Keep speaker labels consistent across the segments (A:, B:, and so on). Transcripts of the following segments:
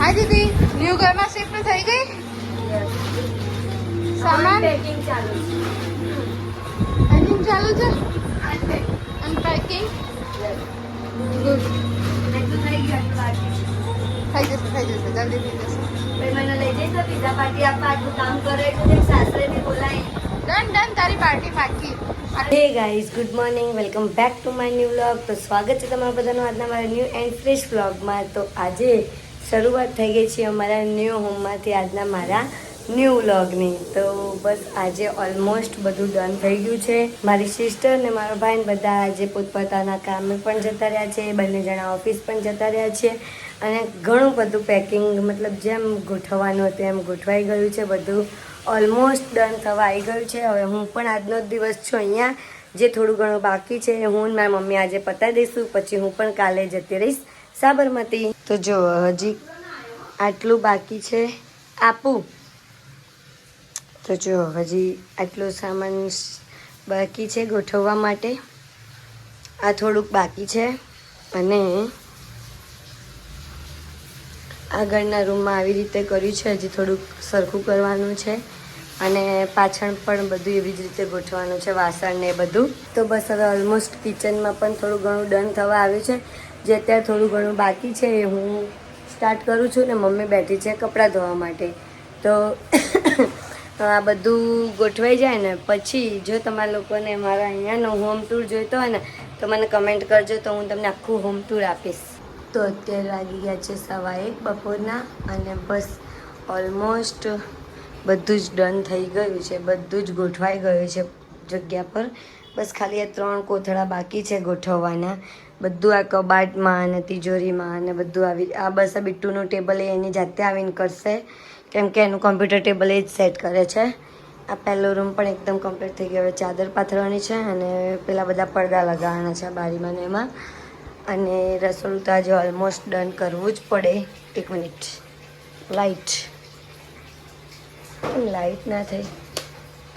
A: હા દીદી ન્યુ ઘરમાં શિફ્ટ થઈ ગઈ સામાન
B: પેકિંગ ચાલુ છે
A: પેકિંગ ચાલુ છે અનપેકિંગ ગુડ.
B: થઈ
A: જશે થઈ જશે જલ્દી થઈ જશે
B: પાર્ટી આપવા આટલું કામ કરે એટલે સાસરેને બોલાય.
A: ડન ડન તારી પાર્ટી પાકી.
B: Hey guys good morning welcome back to my new vlog. તો સ્વાગત છે તમારા બધાનું આજના મારા ન્યૂ એન્ડ ફ્રેશ વ્લોગમાં. તો આજે શરૂઆત થઈ ગઈ છે અમારા ન્યૂ હોમમાંથી આજના મારા ન્યૂ વ્લોગની. તો બસ આજે ઓલમોસ્ટ બધું ડન થઈ ગયું છે. મારી સિસ્ટર ને મારો ભાઈ બધા આજે પોતપોતાના કામે પણ જતા રહ્યા છે. બંને જણા ઓફિસ પણ જતા રહ્યા છે. અને ઘણું બધું પેકિંગ મતલબ જેમ ગોઠવવાનું હતું એમ ગોઠવાઈ ગયું છે. બધું ઓલમોસ્ટ ડન થવા આવી ગયું છે. હવે હું પણ આજનો જ દિવસ છું અહીંયા. જે થોડું ઘણું બાકી છે હું મારી મમ્મી આજે પતાવી દઈશું. પછી હું પણ કાલે જતી રહીશ સાબરમતી. તો જો હજી આટલું બાકી છે. આપું. તો જો, હજી આટલો સામાન બાકી છે ગોઠવવા માટે. આ થોડુંક બાકી છે અને આગળના રૂમમાં આવી રીતે કર્યું છે, હજી થોડુંક સરખું કરવાનું છે. અને પાછળ પણ બધું એવી જ રીતે ગોઠવાનું છે, વાસણ ને બધું. તો બસ હવે ઓલમોસ્ટ કિચનમાં પણ થોડું ઘણું ડન થવા આવ્યું છે. જે અત્યારે થોડું ઘણું બાકી છે એ હું સ્ટાર્ટ કરું છું ને મમ્મી બેઠી છે કપડાં ધોવા માટે. તો આ બધું ગોઠવાઈ જાય ને, પછી જો તમારા લોકોને મારા અહીંયાનો હોમ ટૂર જોઈતો હોય ને, તો મને કમેન્ટ કરજો તો હું તમને આખું હોમ ટૂર આપીશ. તો અત્યારે લાગી ગયા છે સવા એક બપોરના અને બસ ઓલમોસ્ટ બધું જ ડન થઈ ગયું છે, બધું જ ગોઠવાઈ ગયું છે જગ્યા પર. બસ ખાલી આ ત્રણ કોથળા બાકી છે ગોઠવવાના. બધું આ કબાટમાં અને તિજોરીમાં અને બધું આવી, આ બસ આ બિટ્ટુનું ટેબલ એની જાતે આવીને કરશે. કેમ કે એનું કોમ્પ્યુટર ટેબલ એ જ સેટ કરે છે. આ પહેલો રૂમ પણ એકદમ કમ્પ્લીટ થઈ ગયો. હવે ચાદર પાથરવાની છે અને પેલા બધા પડદા લગાવવાના છે બારીમાં ને એમાં. અને રસોડું તો આજે ઓલમોસ્ટ ડન કરવું જ પડે. એક મિનિટ લાઇટ લાઇટ ના થઈ?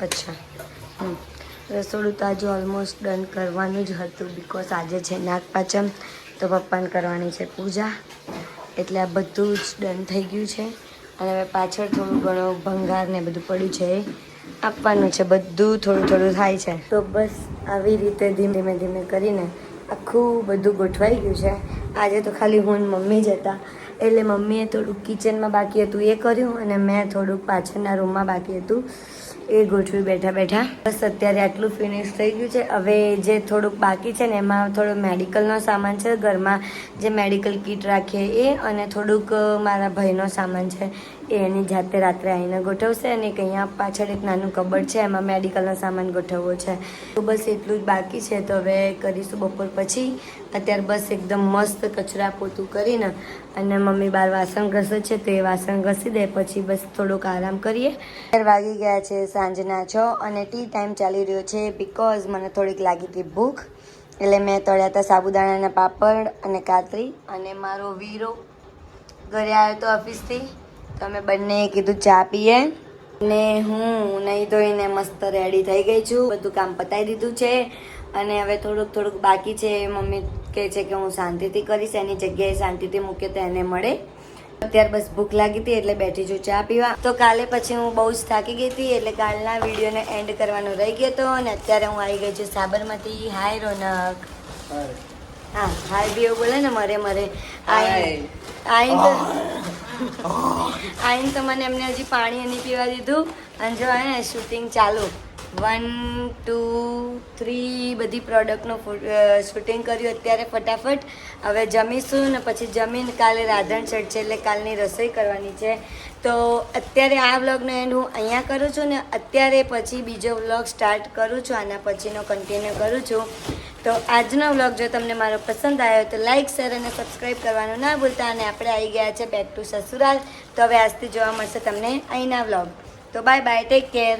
B: અચ્છા. હમ. રસોડું તો આજે ઓલમોસ્ટ ડન કરવાનું જ હતું બિકોઝ આજે છે નાગપાચમ તો પપ્પાને કરવાની છે પૂજા. એટલે આ બધું જ ડન થઈ ગયું છે. અને હવે પાછળ થોડું ઘણું ભંગાર ને બધું પડ્યું છે, આપવાનું છે, બધું થોડું થોડું થાય છે. તો બસ આવી રીતે ધીમે ધીમે ધીમે કરીને આખું બધું ગોઠવાઈ ગયું છે. આજે તો ખાલી હું મમ્મી જ હતા. એટલે મમ્મીએ થોડુંક કિચનમાં બાકી હતું એ કર્યું અને મેં થોડુંક પાછળના રૂમમાં બાકી હતું. એ ગોઠવી બેઠા બેઠા. બસ અત્યારે આટલું ફિનિશ થઈ ગયું છે. હવે જે થોડુંક બાકી છે ને એમાં થોડો મેડિકલનો સામાન છે. ઘરમાં જે મેડિકલ કીટ રાખીએ એ અને થોડુંક મારા ભાઈનો સામાન છે. એ એની જાતે રાત્રે આવીને ગોઠવશે અને એક અહીંયા પાછળ એક નાનું કબડ છે. એમાં મેડિકલનો સામાન ગોઠવવો છે. તો બસ એટલું જ બાકી છે. તો હવે કરીશું બપોર પછી. અત્યારે બસ એકદમ મસ્ત કચરા પોતું કરીને અને મમ્મી બાર વાસણ ઘસે છે. તો એ વાસણ ઘસી દે. પછી બસ થોડોક આરામ કરીએ. વાગી ગયા છે સાંજના છ અને ટી ટાઈમ ચાલી રહ્યો છે બિકોઝ મને થોડીક લાગી હતી ભૂખ. એટલે મેં તળ્યા હતા સાબુદાણાના પાપડ અને કાતરી અને મારો વીરો ઘરે આવ્યો તો ઓફિસથી. તો અમે બંને કીધું ચા પીએ. ને હું નહીં ધોઈને મસ્ત રેડી થઈ ગઈ છું. બધું કામ પતાવી દીધું છે. અને હવે થોડુંક થોડુંક બાકી છે. મમ્મી કહે છે કે હું શાંતિથી કરીશ. એની જગ્યાએ શાંતિથી મૂકે તો એને મળે. અત્યારે બસ ભૂખ લાગી હતી એટલે બેઠી છું ચા પીવા. તો કાલે પછી હું બહુ જ થાકી ગઈ હતી એટલે કાલના વિડીયોને એન્ડ કરવાનો રહી ગયો હતો અને અત્યારે હું આવી ગઈ છું સાબરમતી. હાય રોનક. હા હાય બી એવું બોલે ને મરે મરે. આઈ આઈ આઈને તો મને એમને હજી પાણી નહીં પીવા દીધું. અને જો ને શૂટિંગ ચાલુ. વન ટુ થ્રી બધી પ્રોડક્ટનું શૂટિંગ કર્યું અત્યારે ફટાફટ. હવે જમીશું ને પછી જમીન કાલે રાધણ છઠ છે એટલે કાલની રસોઈ કરવાની છે. તો અત્યારે આ વ્લોગનો એન્ડ હું અહીંયા કરું છું ને અત્યારે પછી બીજો વ્લોગ સ્ટાર્ટ કરું છું, આના પછીનો કન્ટિન્યુ કરું છું. તો આજનો વ્લોગ જો તમને મારો પસંદ આવ્યો તો લાઇક શેર અને સબસ્ક્રાઈબ કરવાનું ના ભૂલતા અને આપણે આવી ગયા છે બેક ટુ સસુરાલ. તો હવે આજથી જોવા મળશે તમને અહીંના વ્લોગ તો બાય બાય ટેક કેર